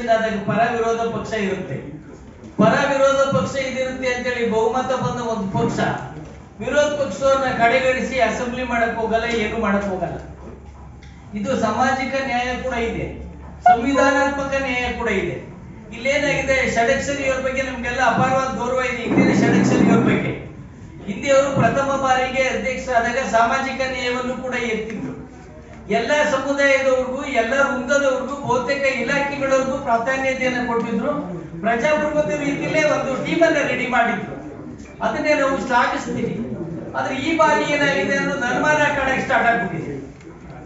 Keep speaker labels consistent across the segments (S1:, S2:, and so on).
S1: ಇರುತ್ತೆ. ಪರ ವಿರೋಧ ಪಕ್ಷ ಇದಿರುತ್ತೆ ಅಂತೇಳಿ ಬಹುಮತ ಬಂದ ಒಂದು ಪಕ್ಷ, ವಿರೋಧ ಪಕ್ಷವನ್ನ ಕಡೆಗಣಿಸಿ ಅಸೆಂಬ್ಲಿ ಮಾಡಕ್ ಹೋಗಲ್ಲ, ಏನು ಮಾಡಕ್ ಹೋಗಲ್ಲ. ಇದು ಸಾಮಾಜಿಕ ನ್ಯಾಯ ಕೂಡ ಇದೆ, ಸಂವಿಧಾನಾತ್ಮಕ ನ್ಯಾಯ ಕೂಡ ಇದೆ. ಇಲ್ಲೇನಾಗಿದೆ ಷಡಕ್ಷರಿಯವ್ರ ಬಗ್ಗೆ ನಮ್ಗೆಲ್ಲ ಅಪಾರವಾದ ಗೌರವ ಇದೆ ಇಂದಿನ ಷಡಕ್ಷರಿಯವ್ರ ಬಗ್ಗೆ. ಹಿಂದೆ ಅವರು ಪ್ರಥಮ ಬಾರಿಗೆ ಅಧ್ಯಕ್ಷರಾದಾಗ ಸಾಮಾಜಿಕ ನ್ಯಾಯವನ್ನು ಕೂಡ ಎತ್ತಿದ್ರು. ಎಲ್ಲ ಸಮುದಾಯದವ್ರಿಗೂ, ಎಲ್ಲ ವೃಂದದವ್ರಿಗೂ ಬಹುತೇಕ ಇಲಾಖೆಗಳವ್ರಿಗೂ ಪ್ರಾಧಾನ್ಯತೆಯನ್ನು ಕೊಟ್ಟಿದ್ರು. ಪ್ರಜಾಪ್ರಭುತ್ವ ರೀತಿಯಲ್ಲೇ ಒಂದು ಟೀಮನ್ನ ರೆಡಿ ಮಾಡಿದ್ರು. ಅದನ್ನೇ ನಾವು ಶ್ಲಾಘಿಸ್ತೀವಿ. ಆದ್ರೆ ಈ ಬಾರಿ ಏನಾಗಿದೆ ಅನ್ನೋದು ಅನುಮಾನ ಕಾಣಕ್ಕೆ ಸ್ಟಾರ್ಟ್ ಆಗ್ಬಿಟ್ಟಿದೆ.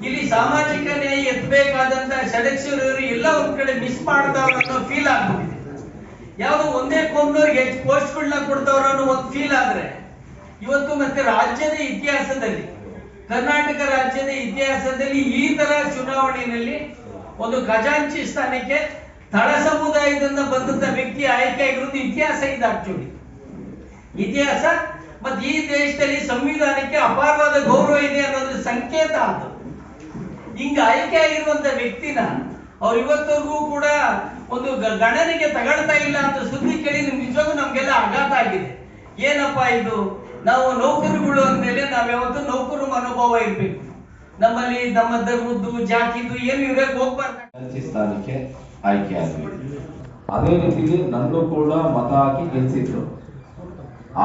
S1: ಇಲ್ಲಿ ಸಾಮಾಜಿಕ ನ್ಯಾಯ ಎತ್ತಬೇಕಾದಂತ ಸದಸ್ಯರು ಎಲ್ಲ ಒಂದ್ ಕಡೆ ಮಿಸ್ ಮಾಡ್ತಾವ್ರ ಅನ್ನೋ ಫೀಲ್ ಆಗ್ಬಿಟ್ಟಿದೆ. ಯಾವ್ದೋ ಒಂದೇ ಕೋಮ್ನವ್ರಿಗೆ ಹೆಚ್ಚು ಪೋಸ್ಟ್ಗಳನ್ನ ಕೊಡ್ತಾವ್ರ ಅನ್ನೋ ಒಂದು ಫೀಲ್ ಆದ್ರೆ, ಇವತ್ತು ಮತ್ತೆ ರಾಜ್ಯದ ಇತಿಹಾಸದಲ್ಲಿ ಕರ್ನಾಟಕ ರಾಜ್ಯದ ಇತಿಹಾಸದಲ್ಲಿ ಈ ತರ ಚುನಾವಣೆಯಲ್ಲಿ ಒಂದು ಖಜಾಂಚಿ ಸ್ಥಾನಕ್ಕೆ ತಳ ಸಮುದಾಯದಿಂದ ಬಂದಂತ ವ್ಯಕ್ತಿ ಆಯ್ಕೆ ಆಗಿರೋದು ಇತಿಹಾಸ ಇದೆ ಆಕ್ಚುಲಿ. ಇತಿಹಾಸ ಮತ್ತೆ ಈ ದೇಶದಲ್ಲಿ ಸಂವಿಧಾನಕ್ಕೆ ಅಪಾರವಾದ ಗೌರವ ಇದೆ ಅನ್ನೋದ್ರ ಸಂಕೇತ ಅದು. ಹಿಂಗ ಆಯ್ಕೆ ಆಗಿರುವಂತ ವ್ಯಕ್ತಿನ ಅವ್ರು ಇವತ್ತವರೆಗೂ ಕೂಡ ಒಂದು ಗಣನೆಗೆ ತಗೊಳ್ತಾ ಇಲ್ಲ ಅಂತ ಸುದ್ದಿ ಕೇಳಿ ನಿಜವಾಗೂ ನಮ್ಗೆಲ್ಲ ಆಘಾತ ಆಗಿದೆ. ಏನಪ್ಪಾ ಇದು? ನಾವು ನೌಕರುಗಳು ಅಂದಮೇಲೆ ನಾವು ಯಾವತ್ತು ನೌಕರು ಅನುಭವ ಇರ್ಬೇಕು. ನಮ್ಮಲ್ಲಿ ನಮ್ಮ ಧರ್ಮದ್ದು ಜಾತಿದ್ದು ಏನು ಇರಕ್ಕೆ ಹೋಗ್ಬಾರ್ದು.
S2: ಸ್ಥಾನಕ್ಕೆ ಆಯ್ಕೆ ಆದ್ವಿ ಅದೇ ರೀತಿಲಿ ನನ್ನೂ ಕೂಡ ಮತ ಹಾಕಿ ಗೆಲ್ಸಿದ್ರು.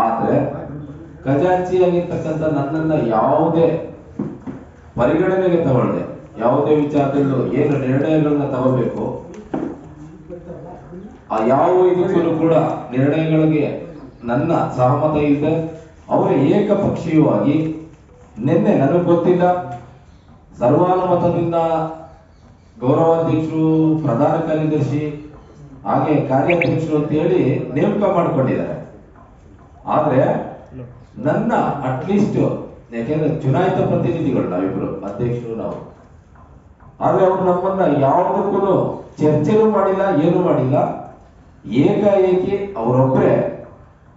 S2: ಆದ್ರೆ ಖಜಾಂಚಿ ಆಗಿರ್ತಕ್ಕಂಥ ನನ್ನನ್ನ ಯಾವುದೇ ಪರಿಗಣನೆಗೆ ತಗೊಳ್ದೆ. ಯಾವುದೇ ವಿಚಾರದಲ್ಲೂ ಏನು ನಿರ್ಣಯಗಳನ್ನ ತಗೋಬೇಕು. ಆ ಯಾವ ಇದಕ್ಕೂ ಕೂಡ ನಿರ್ಣಯಗಳಿಗೆ ನನ್ನ ಸಹಮತ ಇಲ್ಲದೆ ಅವರ ಏಕಪಕ್ಷೀಯವಾಗಿ ನಿನ್ನೆ ನನಗೆ ಗೊತ್ತಿಲ್ಲ. ಸರ್ವಾನುಮತದಿಂದ ಗೌರವಾಧ್ಯಕ್ಷರು, ಪ್ರಧಾನ ಕಾರ್ಯದರ್ಶಿ, ಹಾಗೆ ಕಾರ್ಯಾಧ್ಯಕ್ಷರು ಅಂತ ಹೇಳಿ ನೇಮಕ ಮಾಡಿಕೊಂಡಿದ್ದಾರೆ. ಆದ್ರೆ ನನ್ನ ಅಟ್ಲೀಸ್ಟ್ ಯಾಕೆಂದ್ರೆ ಚುನಾಯಿತ ಪ್ರತಿನಿಧಿಗಳು ನಾವಿಬ್ರು, ಅಧ್ಯಕ್ಷರು ನಾವು. ಆದ್ರೆ ಅವರು ನಮ್ಮನ್ನ ಯಾವುದಕ್ಕೂ ಚರ್ಚೆನೂ ಮಾಡಿಲ್ಲ, ಏನು ಮಾಡಿಲ್ಲ. ಏಕಾಏಕಿ ಅವರೊಬ್ಬರೇ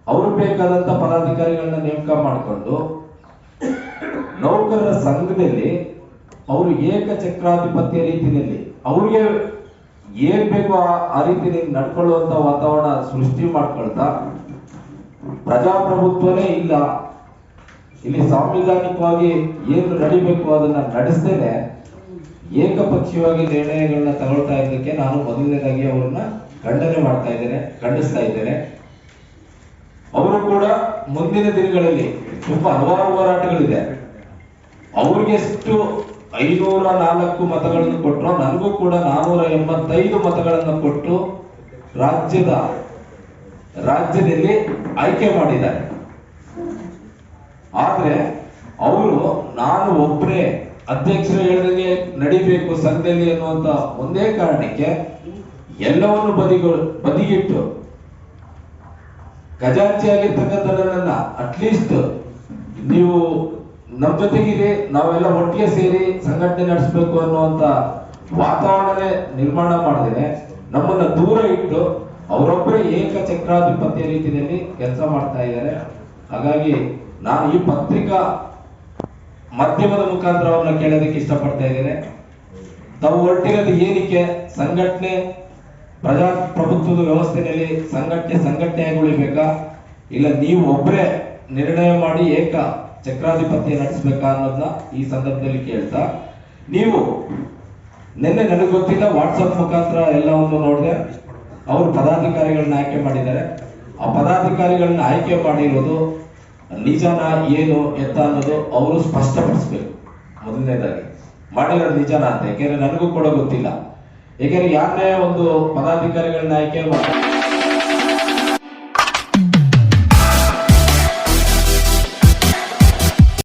S2: ಅವ್ರು ಬೇಕಾದಂತ ಪದಾಧಿಕಾರಿಗಳನ್ನ ನೇಮಕ ಮಾಡಿಕೊಂಡು ನೌಕರರ ಸಂಘದಲ್ಲಿ ಅವರು ಏಕಚಕ್ರಾಧಿಪತ್ಯ ರೀತಿಯಲ್ಲಿ ಅವ್ರಿಗೆ ಏನ್ ಬೇಕೋ ಆ- ಆ ರೀತಿಯಲ್ಲಿ ನಡ್ಕೊಳ್ಳುವಂತ ವಾತಾವರಣ ಸೃಷ್ಟಿ ಮಾಡ್ಕೊಳ್ತಾ ಪ್ರಜಾಪ್ರಭುತ್ವನೇ ಇಲ್ಲ. ಇಲ್ಲಿ ಸಾಂವಿಧಾನಿಕವಾಗಿ ಏನು ನಡಿಬೇಕು ಅದನ್ನ ನಡೆಸ್ತೇನೆ. ಏಕಪಕ್ಷೀಯವಾಗಿ ನಿರ್ಣಯಗಳನ್ನ ತಗೊಳ್ತಾ ಇದ್ದಕ್ಕೆ ನಾನು ಮೊದಲನೇದಾಗಿ ಅವ್ರನ್ನ ಖಂಡನೆ ಮಾಡ್ತಾ ಇದ್ದೇನೆ, ಖಂಡಿಸ್ತಾ ಇದ್ದೇನೆ. ಅವರು ಕೂಡ ಮುಂದಿನ ದಿನಗಳಲ್ಲಿ ತುಂಬಾ ಹಲವಾರು ಹೋರಾಟಗಳಿದೆ. ಅವ್ರಿಗೆ ಎಷ್ಟು ಐನೂರ ನಾಲ್ಕು ಮತಗಳನ್ನು ಕೊಟ್ಟರು ನನಗೂ ಕೂಡ ನಾನೂರ ಎಂಬತ್ತೈದು ಮತಗಳನ್ನು ಕೊಟ್ಟು ರಾಜ್ಯದ ರಾಜ್ಯದಲ್ಲಿ ಆಯ್ಕೆ ಮಾಡಿದ್ದಾರೆ. ಆದ್ರೆ ಅವರು ನಾನು ಒಬ್ಬರೇ ಅಧ್ಯಕ್ಷರು ಹೇಳಿದಂಗೆ ನಡಿಬೇಕು ಸಂಘದಲ್ಲಿ ಅನ್ನುವಂತ ಒಂದೇ ಕಾರಣಕ್ಕೆ ಎಲ್ಲವನ್ನು ಬದಿಗೊ ಬದಿಗಿಟ್ಟು ಖಜಾಂಚಿ ಆಗಿರ್ತಕ್ಕಂಥ ನನ್ನನ್ನ ಅಟ್ಲೀಸ್ಟ್ ನೀವು ನಮ್ಮ ಜೊತೆಗಿದೆ ನಾವೆಲ್ಲ ಒಟ್ಟಿಗೆ ಸೇರಿ ಸಂಘಟನೆ ನಡೆಸಬೇಕು ಅನ್ನುವಂತ ವಾತಾವರಣನೇ ನಿರ್ಮಾಣ ಮಾಡಿದ್ರೆ ನಮ್ಮನ್ನ ದೂರ ಇಟ್ಟು ಅವರೊಬ್ಬರೇ ಏಕ ಏಕಚಕ್ರಾಧಿಪತ್ಯ ರೀತಿಯಲ್ಲಿ ಕೆಲಸ ಮಾಡ್ತಾ ಇದ್ದಾರೆ. ಹಾಗಾಗಿ ನಾನು ಈ ಪತ್ರಿಕಾ ಮಾಧ್ಯಮದ ಮುಖಾಂತರ ಅವ್ರನ್ನ ಕೇಳೋದಕ್ಕೆ ಇಷ್ಟಪಡ್ತಾ ಇದ್ದೇನೆ. ತಾವು ಹೊರಟಿರೋದು ಏನಕ್ಕೆ? ಸಂಘಟನೆ ಪ್ರಜಾಪ್ರಭುತ್ವದ ವ್ಯವಸ್ಥೆಯಲ್ಲಿ ಸಂಘಟನೆ ಸಂಘಟನೆಯಾಗಿ ಉಳಿಬೇಕಾ ಇಲ್ಲ ನೀವು ಒಬ್ಬರೇ ನಿರ್ಣಯ ಮಾಡಿ ಏಕ ಚಕ್ರಾಧಿಪತ್ಯ ನಡೆಸಬೇಕಾ ಅನ್ನೋದನ್ನ ಈ ಸಂದರ್ಭದಲ್ಲಿ ಕೇಳ್ತಾ. ನೀವು ನಿನ್ನೆ ನನಗೆ ಗೊತ್ತಿಲ್ಲ ವಾಟ್ಸಪ್ ಮುಖಾಂತರ ಎಲ್ಲವನ್ನು ನೋಡಿದೆ. ಅವರು ಪದಾಧಿಕಾರಿಗಳನ್ನ ಆಯ್ಕೆ ಮಾಡಿದ್ದಾರೆ. ಆ ಪದಾಧಿಕಾರಿಗಳನ್ನ ಆಯ್ಕೆ ಮಾಡಿರೋದು ನಿಜನ ಏನು ಎತ್ತ ಅನ್ನೋದು ಅವರು ಸ್ಪಷ್ಟಪಡಿಸ್ಬೇಕು. ಮೊದಲನೇದಾಗಿ, ಮಾಡಿರೋದು ನಿಜನ ಅಂತ, ಯಾಕೆಂದ್ರೆ ನನಗೂ ಕೂಡ ಗೊತ್ತಿಲ್ಲ. ಯಾಕೆಂದ್ರೆ ಯಾರನ್ನೇ ಒಂದು ಪದಾಧಿಕಾರಿಗಳನ್ನ ಆಯ್ಕೆ ಮಾಡಿ